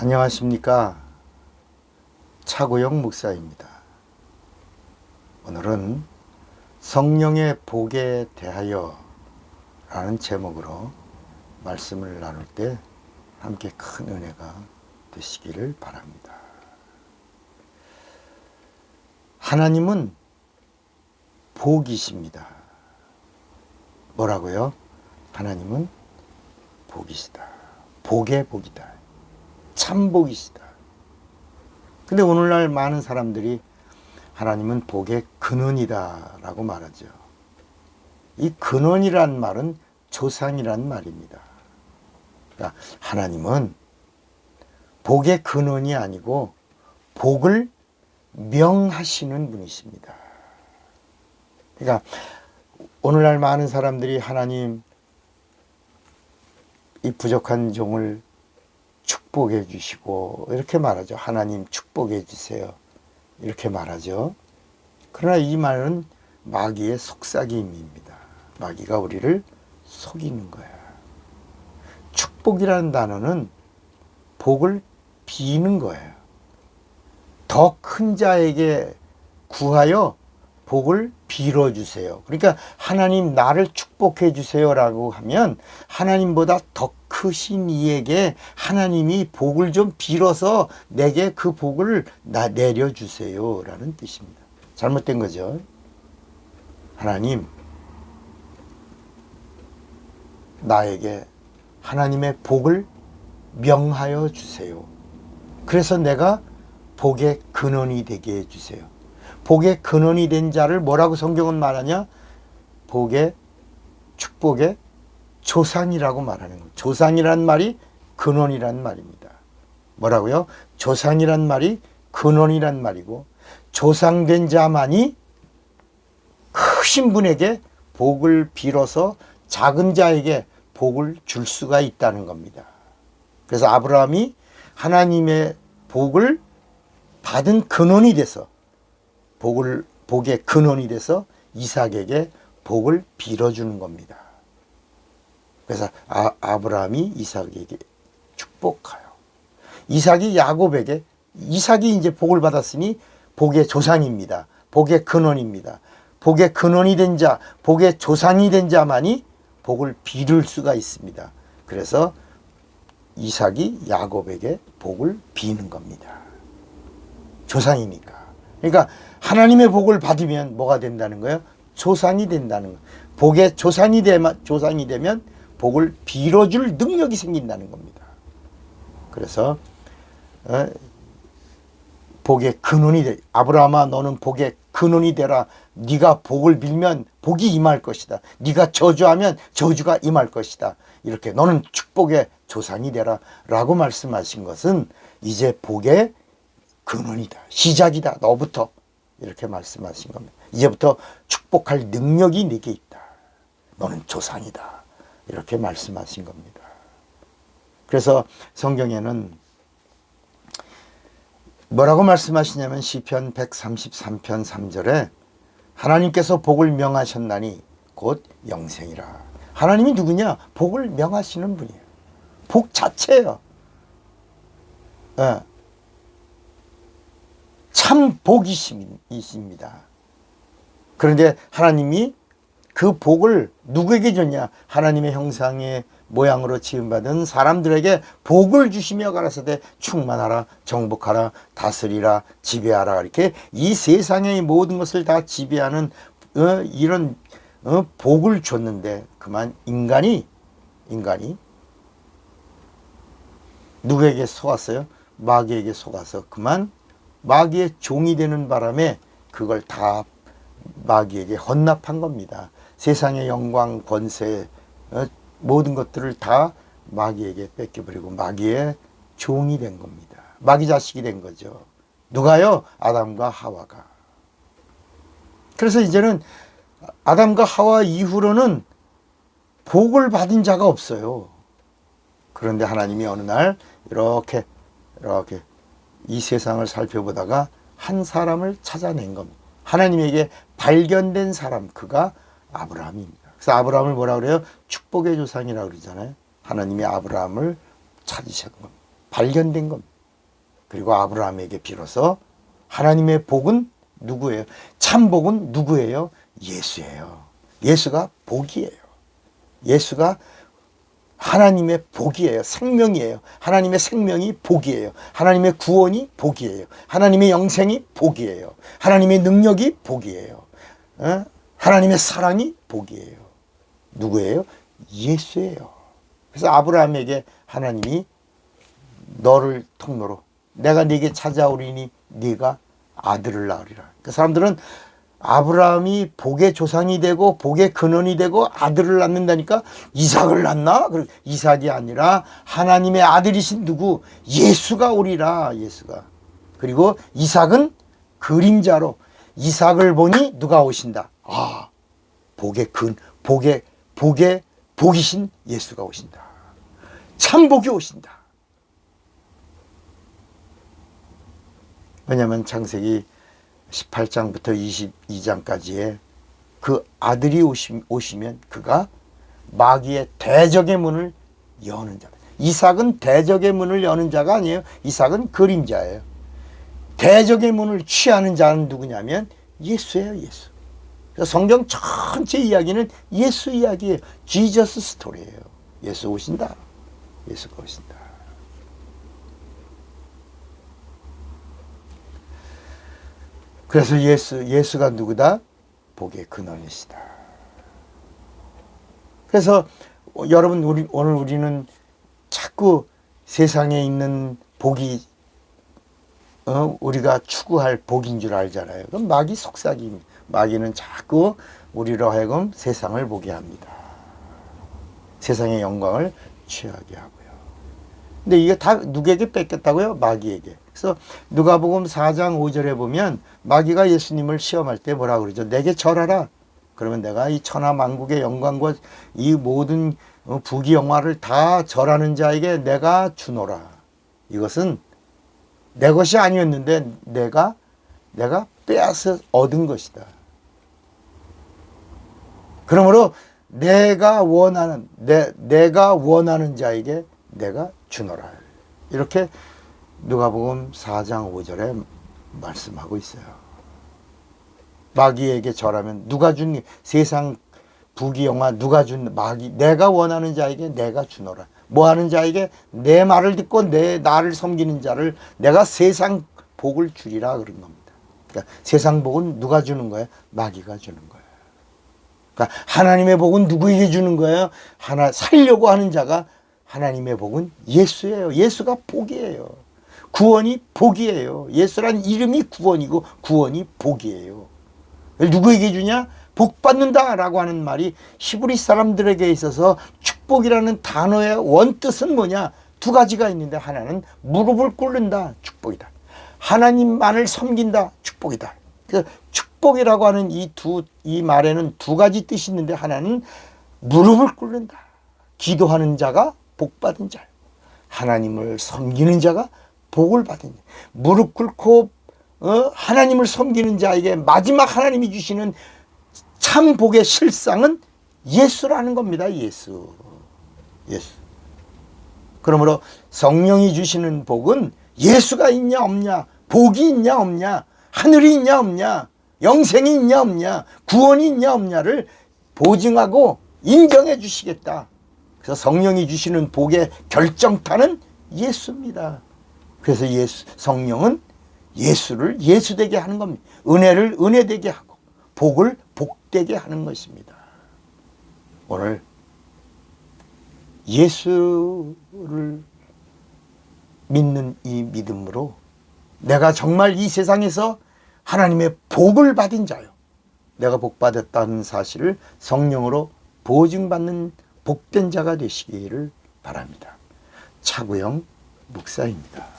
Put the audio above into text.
안녕하십니까. 차고영 목사입니다. 오늘은 성령의 복에 대하여 라는 제목으로 말씀을 나눌 때 함께 큰 은혜가 되시기를 바랍니다. 하나님은 복이십니다. 뭐라고요? 하나님은 복이시다. 복의 복이다. 참 복이시다. 근데 오늘날 많은 사람들이 하나님은 복의 근원이다 라고 말하죠. 이 근원이란 말은 조상이란 말입니다. 그러니까 하나님은 복의 근원이 아니고 복을 명하시는 분이십니다. 그러니까 오늘날 많은 사람들이 하나님 이 부족한 종을 축복해 주시고 이렇게 말하죠. 하나님 축복해 주세요. 이렇게 말하죠. 그러나 이 말은 마귀의 속삭임입니다. 마귀가 우리를 속이는 거야. 축복이라는 단어는 복을 비는 거예요. 더 큰 자에게 구하여 복을 빌어주세요. 그러니까 하나님 나를 축복해 주세요라고 하면 하나님보다 더 크신 이에게 하나님이 복을 좀 빌어서 내게 그 복을 나 내려주세요라는 뜻입니다. 잘못된 거죠. 하나님 나에게 하나님의 복을 명하여 주세요. 그래서 내가 복의 근원이 되게 해주세요. 복의 근원이 된 자를 뭐라고 성경은 말하냐? 복의 축복의 조상이라고 말하는 거예요. 조상이란 말이 근원이란 말입니다. 뭐라고요? 조상이란 말이 근원이란 말이고 조상된 자만이 크신 분에게 복을 빌어서 작은 자에게 복을 줄 수가 있다는 겁니다. 그래서 아브라함이 하나님의 복을 받은 근원이 돼서 복을 복의 근원이 돼서 이삭에게 복을 빌어주는 겁니다. 그래서 아, 아브라함이 이삭에게 축복하여 이삭이 야곱에게 이삭이 이제 복을 받았으니 복의 조상입니다. 복의 근원입니다. 복의 근원이 된 자, 복의 조상이 된 자만이 복을 빌을 수가 있습니다. 그래서 이삭이 야곱에게 복을 비는 겁니다. 조상이니까. 그러니까 하나님의 복을 받으면 뭐가 된다는 거예요? 조상이 된다는 거예요. 복의 조상이 되면 조상이 되면 복을 빌어줄 능력이 생긴다는 겁니다. 그래서 어, 복의 근원이 돼. 아브라함아 너는 복의 근원이 되라. 네가 복을 빌면 복이 임할 것이다. 네가 저주하면 저주가 임할 것이다. 이렇게 너는 축복의 조상이 되라라고 말씀하신 것은 이제 복의 근원이다. 시작이다. 너부터 이렇게 말씀하신 겁니다. 이제부터 축복할 능력이 네게 있다. 너는 조상이다. 이렇게 말씀하신 겁니다. 그래서 성경에는 뭐라고 말씀하시냐면 시편 133편 3절에 하나님께서 복을 명하셨나니 곧 영생이라. 하나님이 누구냐? 복을 명하시는 분이에요. 복 자체예요. 예. 참 복이십니다. 그런데 하나님이 그 복을 누구에게 줬냐? 하나님의 형상의 모양으로 지음받은 사람들에게 복을 주시며 가라사대 충만하라 정복하라 다스리라 지배하라 이렇게 이 세상의 모든 것을 다 지배하는 어, 이런 어, 복을 줬는데 그만 인간이 인간이 누구에게 속았어요? 마귀에게 속아서 그만 마귀의 종이 되는 바람에 그걸 다 마귀에게 헌납한 겁니다. 세상의 영광, 권세, 어, 모든 것들을 다 마귀에게 뺏겨버리고 마귀의 종이 된 겁니다. 마귀 자식이 된 거죠. 누가요? 아담과 하와가. 그래서 이제는 아담과 하와 이후로는 복을 받은 자가 없어요. 그런데 하나님이 어느 날 이렇게 이렇게 이 세상을 살펴보다가 한 사람을 찾아낸 겁니다. 하나님에게 발견된 사람 그가 아브라함입니다. 그래서 아브라함을 뭐라 그래요? 축복의 조상이라고 그러잖아요. 하나님이 아브라함을 찾으신 겁니다. 발견된 겁니다. 그리고 아브라함에게 비로소 하나님의 복은 누구예요? 참 복은 누구예요? 예수예요. 예수가 복이에요. 예수가 하나님의 복이에요. 생명이에요. 하나님의 생명이 복이에요. 하나님의 구원이 복이에요. 하나님의 영생이 복이에요. 하나님의 능력이 복이에요. 어? 하나님의 사랑이 복이에요. 누구예요? 예수예요. 그래서 아브라함에게 하나님이 너를 통로로 내가 네게 찾아오리니 네가 아들을 낳으리라. 그 사람들은 아브라함이 복의 조상이 되고 복의 근원이 되고 아들을 낳는다니까 이삭을 낳나? 그 이삭이 아니라 하나님의 아들이신 누구? 예수가 오리라. 예수가. 그리고 이삭은 그림자로 이삭을 보니 누가 오신다. 아, 복의 근 복의 복의 복이신 예수가 오신다. 참 복이 오신다. 왜냐하면 창세기 18장부터 22장까지의 그 아들이 오시, 오시면 그가 마귀의 대적의 문을 여는 자. 이삭은 대적의 문을 여는 자가 아니에요. 이삭은 그림자예요. 대적의 문을 취하는 자는 누구냐면 예수예요, 예수. 그래서 성경 전체 이야기는 예수 이야기예요. 지저스 스토리예요. 예수 오신다. 예수가 오신다. 그래서 예수, 예수가 누구다? 복의 근원이시다. 그래서 여러분, 우리, 오늘 우리는 자꾸 세상에 있는 복이, 어, 우리가 추구할 복인 줄 알잖아요. 그럼 마귀 속삭임. 마귀는 자꾸 우리로 하여금 세상을 보게 합니다. 세상의 영광을 취하게 하고요. 근데 이게 다 누구에게 뺏겼다고요? 마귀에게. 그래서 누가복음 4장 5절에 보면 마귀가 예수님을 시험할 때 뭐라 그러죠? 내게 절하라. 그러면 내가 이 천하 만국의 영광과 이 모든 어, 부귀 영화를 다 절하는 자에게 내가 주노라. 이것은 내 것이 아니었는데 내가 내가 빼앗아 얻은 것이다. 그러므로 내가 원하는 내 내가 원하는 자에게 내가 주노라. 이렇게 누가복음 4장 5절에 말씀하고 있어요. 마귀에게 절하면 누가 준 세상 부귀 영화 누가 준 마귀 내가 원하는 자에게 내가 주노라. 뭐 하는 자에게 내 말을 듣고 내 나를 섬기는 자를 내가 세상 복을 주리라 그런 겁니다. 그러니까 세상 복은 누가 주는 거예요? 마귀가 주는 거예요. 그러니까 하나님의 복은 누구에게 주는 거예요? 하나 살려고 하는 자가 하나님의 복은 예수예요. 예수가 복이에요. 구원이 복이에요. 예수란 이름이 구원이고 구원이 복이에요. 누구에게 주냐? 복 받는다라고 하는 말이 히브리 사람들에게 있어서 축복이라는 단어의 원뜻은 뭐냐? 두 가지가 있는데 하나는 무릎을 꿇는다 축복이다. 하나님만을 섬긴다 축복이다. 그 축복이라고 하는 이 두이 말에는 두 가지 뜻이 있는데 하나는 무릎을 꿇는다. 기도하는 자가 복 받은 자. 하나님을 섬기는 자가 복을 받은 자. 무릎 꿇고 어? 하나님을 섬기는 자에게 마지막 하나님이 주시는 참 복의 실상은 예수라는 겁니다. 예수. 예수. 그러므로 성령이 주시는 복은 예수가 있냐 없냐, 복이 있냐 없냐, 하늘이 있냐 없냐, 영생이 있냐 없냐, 구원이 있냐 없냐를 보증하고 인정해 주시겠다. 그래서 성령이 주시는 복의 결정타는 예수입니다. 그래서 예수, 성령은 예수를 예수되게 하는 겁니다. 은혜를 은혜되게 하고 복을 복되게 하는 것입니다. 오늘 예수를 믿는 이 믿음으로 내가 정말 이 세상에서 하나님의 복을 받은 자요. 내가 복 받았다는 사실을 성령으로 보증받는 복된 자가 되시기를 바랍니다. 차구영 목사입니다.